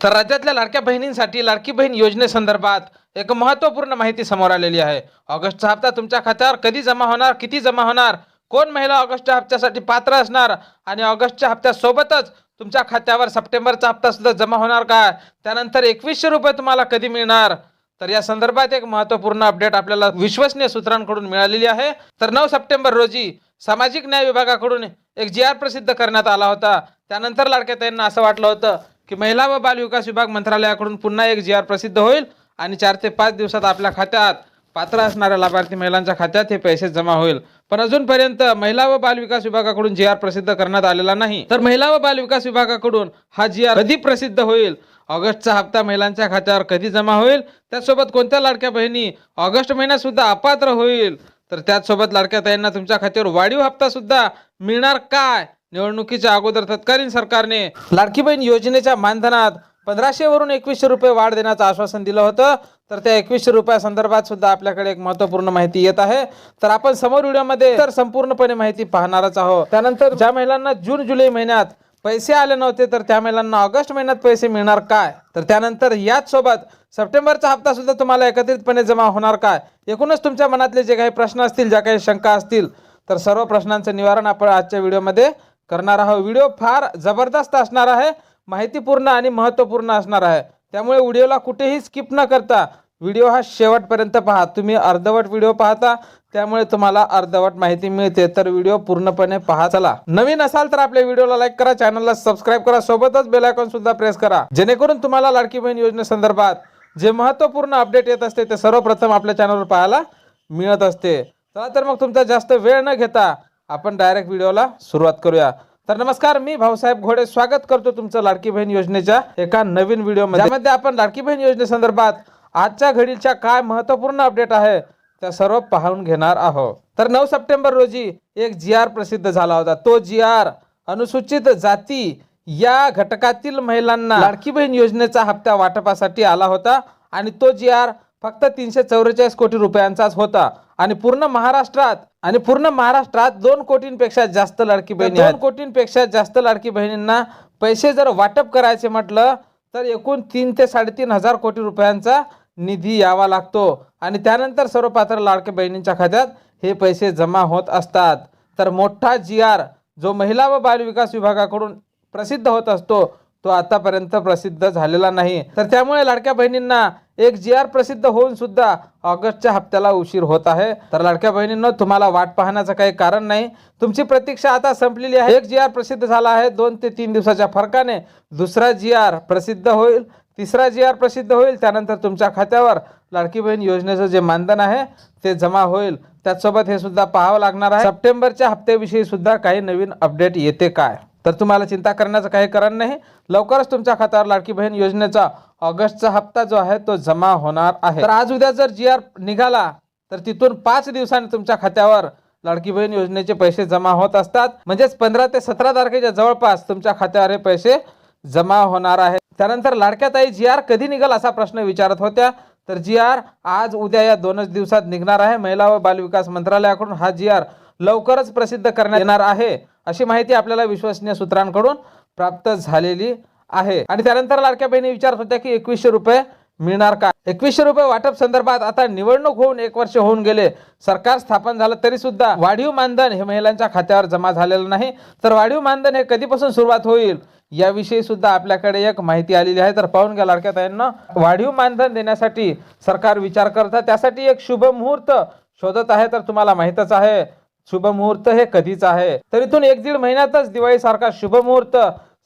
तर राज्यातल्या लाडक्या बहिणींसाठी लाडकी बहीण योजनेसंदर्भात एक महत्त्वपूर्ण माहिती समोर आलेली आहे. ऑगस्टचा हप्ता तुमच्या खात्यावर कधी जमा होणार किती जमा होणार कोण महिला ऑगस्टच्या हप्त्यासाठी पात्र असणार आणि ऑगस्टच्या हप्त्यासोबतच तुमच्या खात्यावर सप्टेंबरचा हप्ता सुद्धा जमा होणार का? त्यानंतर एकवीसशे रुपये तुम्हाला कधी मिळणार? तर या संदर्भात एक महत्त्वपूर्ण अपडेट आपल्याला विश्वसनीय सूत्रांकडून मिळालेली आहे. तर नऊ सप्टेंबर रोजी सामाजिक न्याय विभागाकडून एक जी आर प्रसिद्ध करण्यात आला होता. त्यानंतर लाडक्या त्यांना असं वाटलं होतं की महिला व बाल विकास विभाग मंत्रालयाकडून पुन्हा एक जी आर प्रसिद्ध होईल आणि चार ते पाच दिवसात आपल्या खात्यात पात्र असणाऱ्या लाभार्थी महिलांच्या खात्यात हे पैसे जमा होईल. पण अजूनपर्यंत महिला व बाल विकास विभागाकडून जी आर प्रसिद्ध करण्यात आलेला नाही. तर महिला व बाल विकास विभागाकडून हा जी आर कधी प्रसिद्ध होईल? ऑगस्टचा हप्ता महिलांच्या खात्यावर कधी जमा होईल? त्यासोबत कोणत्या लाडक्या बहिणी ऑगस्ट महिन्यात सुद्धा अपात्र होईल? तर त्याचसोबत लाडक्या ताईंना तुमच्या खात्यावर वाढीव हप्ता सुद्धा मिळणार काय? निवडणुकीच्या अगोदर तत्कालीन सरकारने लाडकी बहीण योजनेच्या मानधनात पंधराशे वरून एकवीसशे रुपये वाढ देण्याचं आश्वासन दिलं होतं. तर त्या एकवीसशे रुपया संदर्भात सुद्धा आपल्याकडे एक महत्त्वपूर्ण माहिती येत आहे. तर आपण समोर व्हिडिओमध्ये तर संपूर्णपणे माहिती पाहणारच आहोत. त्यानंतर ज्या महिलांना जून जुलै महिन्यात पैसे आले नव्हते तर त्या महिलांना ऑगस्ट महिन्यात पैसे मिळणार काय? तर त्यानंतर याच सोबत सप्टेंबरचा हप्ता सुद्धा तुम्हाला एकत्रितपणे जमा होणार काय? एकूणच तुमच्या मनातले जे काही प्रश्न असतील ज्या काही शंका असतील तर सर्व प्रश्नांचं निवारण आपण आजच्या व्हिडिओमध्ये करणार आहोत व्हिडिओ फार जबरदस्त असणार आहे माहितीपूर्ण आणि महत्त्वपूर्ण असणार आहे. त्यामुळे व्हिडिओला कुठेही स्किप न करता व्हिडिओ हा शेवटपर्यंत पहा. तुम्ही अर्धवट व्हिडिओ पाहता त्यामुळे तुम्हाला अर्धवट माहिती मिळते. तर व्हिडिओ पूर्णपणे पहा. चला. नवीन असाल तर आपल्या व्हिडिओला लाईक करा चॅनलला सबस्क्राईब करा सोबतच बेल आयकॉन सुद्धा प्रेस करा. जेणेकरून तुम्हाला लाडकी बहीण योजनेसंदर्भात जे महत्त्वपूर्ण अपडेट येत असते ते सर्वप्रथम आपल्या चॅनलवर पाहायला मिळत असते. चला तर मग तुमचा जास्त वेळ न घेता आपण डायरेक्ट व्हिडिओला सुरुवात करूया. तर नमस्कार मी भाऊसाहेब घोडे. स्वागत करतो तुमचं लाडकी बहीण योजनेच्या एका नवीन व्हिडिओमध्ये ज्यामध्ये आपण लाडकी बहीण योजनेसंदर्भात आजच्या घडीच्या काय महत्त्वपूर्ण अपडेट आहे त्या सर्व पाहून घेणार आहोत. तर नऊ सप्टेंबर रोजी एक जी आर प्रसिद्ध झाला होता. तो जी आर अनुसूचित जाती या घटकातील महिलांना लाडकी बहीण योजनेचा हप्ता वाटपासाठी आला होता आणि तो जी आर फक्त तीनशे चौवेचाळीस कोटी रुपयांचाच होता. आणि पूर्ण महाराष्ट्रात आणि पूर्ण महाराष्ट्रात दोन कोटींपेक्षा जास्त लाडकी बहिणी दोन कोटींपेक्षा जास्त लाडकी बहिणींना पैसे जर वाटप करायचे म्हटलं तर एकूण तीन ते साडेतीन हजार कोटी रुपयांचा निधी यावा लागतो. आणि त्यानंतर सर्व पात्र लाडक्या बहिणींच्या खात्यात हे पैसे जमा होत असतात. तर मोठा जी आर जो महिला व बाल विकास विभागाकडून प्रसिद्ध होत असतो तो आतापर्यंत प्रसिद्ध झालेला नाही. तर त्यामुळे लाडक्या बहिणींना एक जी आर प्रसिद्ध होऊन सुद्धा ऑगस्टच्या हप्त्याला उशीर होत आहे. तर लाडक्या बहिणींनो तुम्हाला वाट पाहण्याचं काही कारण नाही. तुमची प्रतीक्षा आता संपलेली आहे. एक जी आर प्रसिद्ध झाला आहे. दोन ते तीन दिवसाच्या फरकाने दुसरा जी आर प्रसिद्ध होईल. तिसरा जी आर प्रसिद्ध होईल. त्यानंतर तुमच्या खात्यावर लाडकी बहीण योजनेचं जे मानधन आहे ते जमा होईल. त्याचसोबत हे सुद्धा पाहावं लागणार आहे. सप्टेंबरच्या हप्त्याविषयी सुद्धा काही नवीन अपडेट येते काय? तर तुम्हाला चिंता करण्याचं काही कारण नाही. लवकरच तुमच्या खात्यावर लाडकी बहीण योजनेचा ऑगस्टचा हप्ता जो आहे तो जमा होणार आहे. तर आज उद्या जर जी आर निघाला तर तिथून पाच दिवसांनी तुमच्या खात्यावर लाडकी बहीण योजनेचे पैसे जमा होत असतात. म्हणजेच पंधरा ते सतरा तारखेच्या जवळपास तुमच्या खात्यावर हे पैसे जमा होणार आहे त्यानंतर लाडक्या ताई जी आर कधी निघाल असा प्रश्न विचारत होत्या? तर जी आर आज उद्या या दोनच दिवसात निघणार आहे. महिला व बालविकास मंत्रालयाकडून हा जी आर लवकरच प्रसिद्ध करण्यात येणार आहे. अशी माहिती आपल्याला विश्वसनीय सूत्रांकडून प्राप्त झालेली आहे. आणि त्यानंतर लाडक्या बहिणी विचारत होत्या की एकवीसशे रुपये मिळणार का? एकवीसशे रुपये वाटप संदर्भात आता निवडणूक होऊन एक वर्ष होऊन गेले. सरकार स्थापन झालं तरी सुद्धा वाढीव मानधन हे महिलांच्या खात्यावर जमा झालेलं नाही. तर वाढीव मानधन हे कधीपासून सुरुवात होईल याविषयी सुद्धा आपल्याकडे एक माहिती आलेली आहे. तर पाहून घ्या लाडक्या ताईंना. वाढीव मानधन देण्यासाठी सरकार विचार करत त्यासाठी एक शुभ मुहूर्त शोधत आहे. तर तुम्हाला माहीतच आहे शुभ मुहूर्त हे कधीच आहे. तर इथून एक दीड महिन्यातच दिवाळी सारखा शुभ मुहूर्त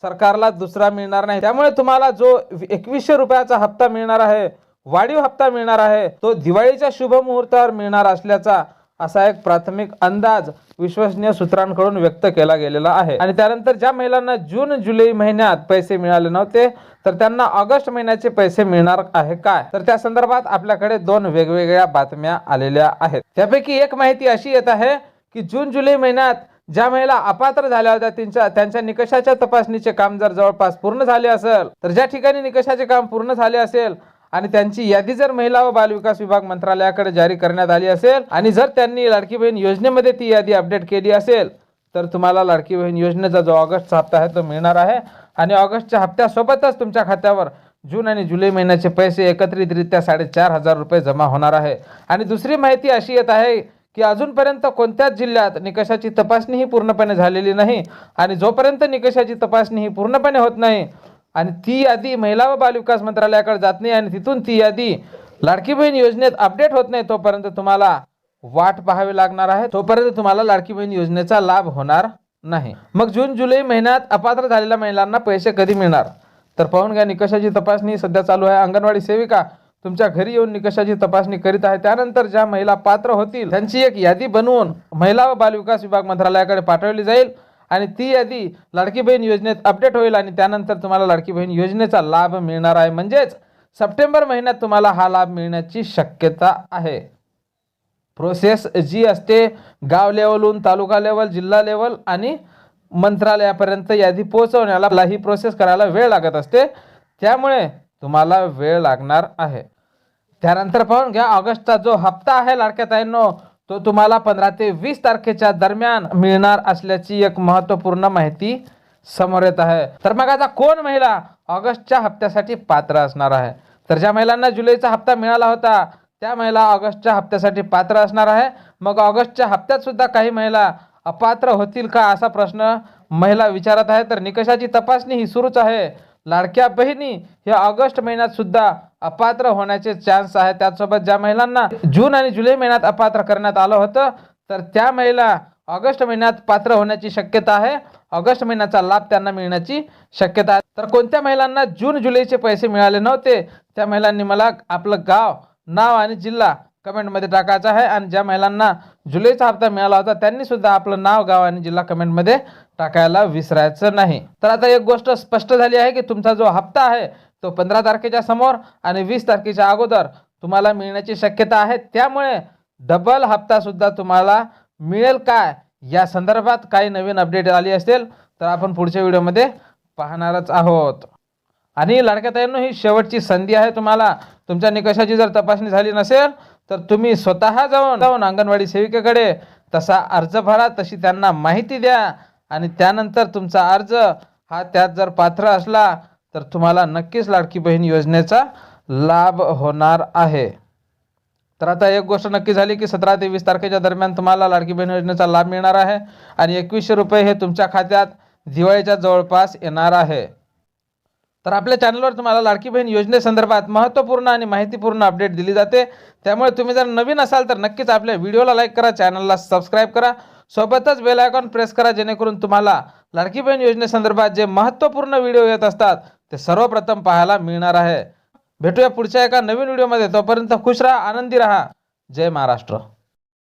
सरकारला दुसरा मिळणार नाही. त्यामुळे तुम्हाला जो एकवीसशे रुपयाचा हप्ता मिळणार आहे वाढीव हप्ता मिळणार आहे तो दिवाळीच्या शुभ मुहूर्तावर मिळणार असल्याचा असा एक प्राथमिक अंदाज विश्वसनीय सूत्रांकडून व्यक्त केला गेलेला आहे. आणि त्यानंतर ज्या महिलांना जून जुलै महिन्यात पैसे मिळाले नव्हते तर त्यांना ऑगस्ट महिन्याचे पैसे मिळणार आहे काय? तर त्या संदर्भात आपल्याकडे दोन वेगवेगळ्या बातम्या आलेल्या आहेत. त्यापैकी एक माहिती अशी येत आहे की जून जुलै महिन्यात ज्या महिला अपात्र झाल्या होत्या त्यांच्या त्यांच्या निकषाच्या तपासणीचे काम जर जवळपास पूर्ण झाले असेल तर ज्या ठिकाणी निकषाचे काम पूर्ण झाले असेल आणि त्यांची यादी जर महिला व बालविकास विभाग मंत्रालयाकडे जारी करण्यात आली असेल आणि जर त्यांनी लाडकी बहीण योजनेमध्ये ती यादी अपडेट केली असेल तर तुम्हाला लाडकी बहीण योजनेचा जो ऑगस्टचा हप्ता आहे तो मिळणार आहे. आणि ऑगस्टच्या हप्त्यासोबतच तुमच्या खात्यावर जून आणि जुलै महिन्याचे पैसे एकत्रितरित्या साडेचार हजार रुपये जमा होणार आहे. आणि दुसरी माहिती अशी येत आहे की अजूनपर्यंत कोणत्याच जिल्ह्यात निकषाची तपासणी ही पूर्णपणे झालेली नाही आणि जोपर्यंत निकषाची तपासणी ही पूर्णपणे होत नाही आणि ती यादी महिला व बालविकास मंत्रालयाकडे जात नाही आणि तिथून ती यादी लाडकी बहीण योजनेत अपडेट होत नाही तोपर्यंत तुम्हाला वाट पाहावी लागणार आहे. तोपर्यंत तुम्हाला लाडकी बहीण योजनेचा लाभ होणार नाही. मग जून जुलै महिन्यात अपात्र झालेल्या महिलांना पैसे कधी मिळणार? तर पाहून घ्या निकषाची तपासणी सध्या चालू आहे. अंगणवाडी सेविका तुमच्या घरी येऊन निकषाची तपासणी करीत आहे? त्यानंतर ज्या महिला पात्र होतील त्यांची एक यादी बनवून महिला व बालविकास विभाग मंत्रालयाकडे पाठवली जाईल आणि ती यादी लाडकी बहीण योजनेत अपडेट होईल आणि त्यानंतर तुम्हाला लाडकी बहीण योजनेचा लाभ मिळणार आहे. म्हणजेच सप्टेंबर महिन्यात तुम्हाला हा लाभ मिळण्याची शक्यता आहे. प्रोसेस जी असते गाव लेवलहून तालुका लेवल जिल्हा लेवल आणि मंत्रालयापर्यंत यादी पोहोचवण्याला ही प्रोसेस करायला वेळ लागत असते. त्यामुळे तुम्हाला वेळ लागणार आहे. त्यानंतर पाहून घ्या ऑगस्टचा जो हप्ता आहे लाडक्या ताईंनो तो तुम्हाला पंधरा ते वीस तारखेच्या दरम्यान मिळणार असल्याची एक महत्त्वपूर्ण माहिती समोर येत आहे. तर मग आता कोण महिला ऑगस्टच्या हप्त्यासाठी पात्र असणार आहे? तर ज्या महिलांना जुलैचा हप्ता मिळाला होता त्या महिला ऑगस्टच्या हप्त्यासाठी पात्र असणार आहे. मग ऑगस्टच्या हप्त्यात सुद्धा काही महिला अपात्र होतील का असा प्रश्न महिला विचारत आहे तर निकषाची तपासणी ही सुरूच आहे. लाडक्या बहिणी हे ऑगस्ट महिन्यात सुद्धा अपात्र होण्याचे चान्स आहे त्याचसोबत ज्या महिलांना जून आणि जुलै महिन्यात अपात्र करण्यात आलं होतं तर त्या महिला ऑगस्ट महिन्यात पात्र होण्याची शक्यता आहे. ऑगस्ट महिन्याचा लाभ त्यांना मिळण्याची शक्यता आहे. तर कोणत्या महिलांना जून जुलैचे पैसे मिळाले नव्हते त्या महिलांनी मला आपलं गाव नाव आणि जिल्हा कमेंटमध्ये टाकायचा आहे. आणि ज्या महिलांना जुलैचा हप्ता मिळाला होता त्यांनी सुद्धा आपलं नाव गाव आणि जिल्हा कमेंटमध्ये टाकायला विसरायचं नाही. तर आता एक गोष्ट स्पष्ट झाली आहे की तुमचा जो हप्ता आहे तो पंधरा तारखेच्या समोर आणि वीस तारखेच्या अगोदर तुम्हाला मिळण्याची शक्यता आहे. त्यामुळे डबल हप्ता सुद्धा तुम्हाला मिळेल काय? या संदर्भात काही नवीन अपडेट आली असेल तर आपण पुढच्या व्हिडिओमध्ये पाहणारच आहोत. आणि लाडक्या ताईंनो ही शेवटची संधी आहे तुम्हाला. तुमच्या निकषाची जर तपासणी झाली नसेल तर तुम्ही स्वतः जाऊन जाऊन अंगणवाडी सेविकेकडे तसा अर्ज भरा तशी त्यांना माहिती द्या आणि त्यानंतर तुमचा अर्ज हा त्यात जर पात्र असला तर तुम्हाला नक्कीच लाडकी बहीण योजनेचा लाभ होणार आहे. तर आता एक गोष्ट नक्की झाली की सतरा ते वीस तारखेच्या दरम्यान तुम्हाला लाडकी बहीण योजनेचा लाभ मिळणार आहे आणि एकवीसशे रुपये हे तुमच्या खात्यात दिवाळीच्या जवळपास येणार आहे. तर आपल्या चॅनलवर तुम्हाला लाडकी बहीण योजनेसंदर्भात महत्त्वपूर्ण आणि माहितीपूर्ण अपडेट दिली जाते. त्यामुळे तुम्ही जर नवीन असाल तर नक्कीच आपल्या व्हिडिओला लाईक करा चॅनलला सबस्क्राईब करा. सोबतच बेल आयकॉन प्रेस करा जेणेकरून तुम्हाला लाडकी बहीण योजनेसंदर्भात जे महत्त्वपूर्ण व्हिडिओ येत असतात ते सर्वप्रथम पाहायला मिळणार आहे. भेटूया पुढच्या एका नवीन व्हिडिओमध्ये तोपर्यंत खुश राहा आनंदी राहा. जय महाराष्ट्र.